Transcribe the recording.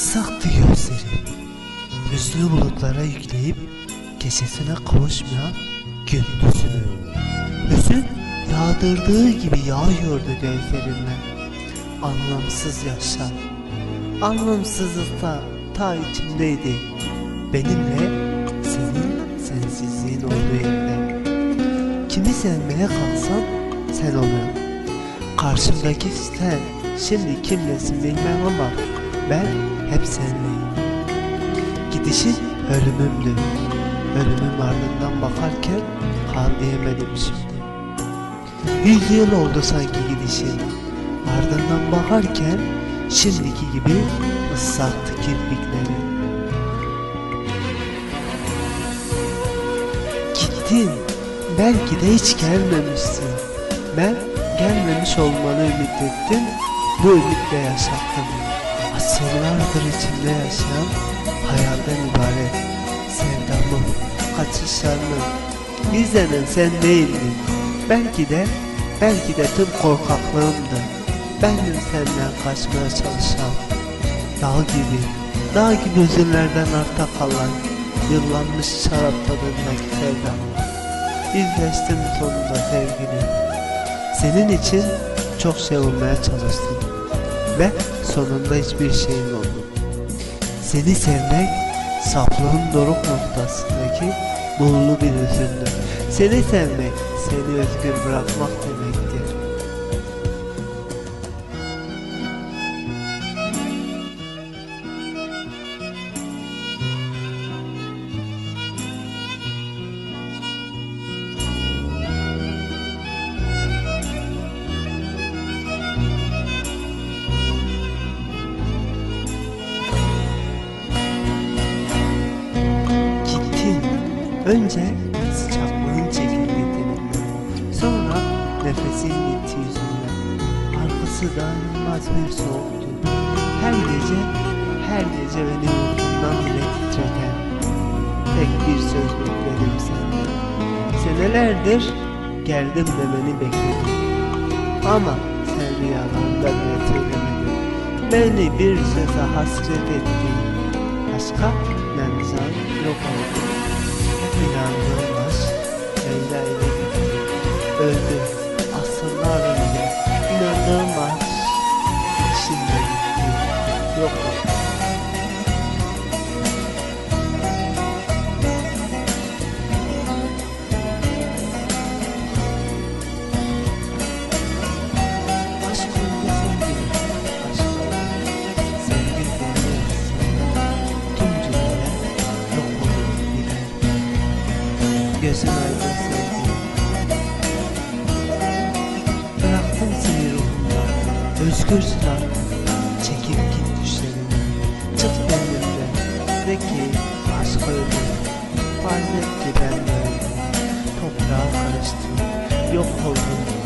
ıslaktı gözlerim. Hüznü bulutlara yükleyip gecesine kavuşmayan gündüzünü. Hüzün yağdırdığı gibi yağıyordu gözlerimden. Anlamsız yaşlar. Anlamsızlıkta ta içimdeydi. Benimle senin sensizliğin olduğu evde. Kimi sevmeye kalsam sen onu. Karşımdaki sen şimdi kimlesin bilmem ama ben hep senleyim. Gidişin ölümümdü. Ölümün ardından bakarken kal diyemedim şimdi. Yüz yıl oldu sanki gidişin. Ardından bakarken şimdiki gibi ıslaktı kirpikleri. Gittin. Belki de hiç gelmemişsin. Ben gelmemiş olmanı ümit ettim. Bu ümitle yaşattım. Asırlardır içimde yaşayan hayalden ibaret. Sevdamı, kaçışlarını gizlenen sen değildin. Belki de, belki de tüm korkaklığımdı. Bendim senden kaçmaya çalışan. Dağ gibi, dağ gibi hüzünlerden arta kalan, yıllanmış şarap tadındaki sevdam. Yüzleştim sonunda sevgilim. Senin için çok şey olmaya çalıştım. Ve sonunda hiçbir şeyin oldu. Seni sevmek saflığın doruk noktasındaki nurlu bir hüzündür. Seni sevmek, seni özgür bırakmak demektir. Önce sıcaklığın tenimden. Sonra nefesin gitti yüzümden. Arkası dayanılmaz bir soğuktu. Her gece, her gece beni uykumdan bile titreten. Tek bir söz bekledim senden. Senelerdir geldim demeni bekledim. Ama sen rüyalarında bile söylemedin. Beni bir söze hasret ettin. Başka menzal yok oldu. İnandığım aşk Leyla ile gitti. Öldü asırlar önce. İnandığım aşk şimdi gitti. Yok oldu. Gözün aydın sevgilim. Bıraktım. Özgürsün artık. Çekip git düşlerine. Çık benimle. De ki aşk öldü. Farz ki ben de. Toprağa karıştım. Yok oldum